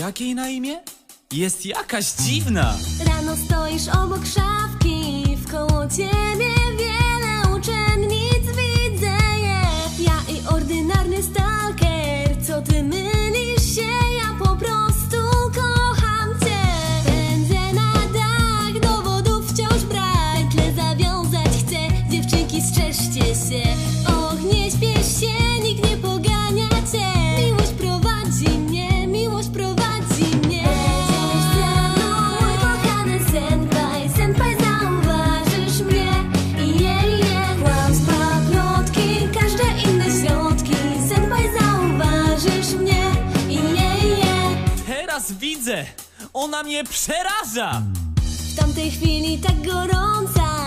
Jak jej na imię? Jest jakaś dziwna. Rano stoisz obok szafki, wkoło ciebie wiele uczennic widzę je. Ja i ordynarny stalker, co ty mylisz Teraz widzę! Ona mnie przeraża! W tamtej chwili tak gorąca,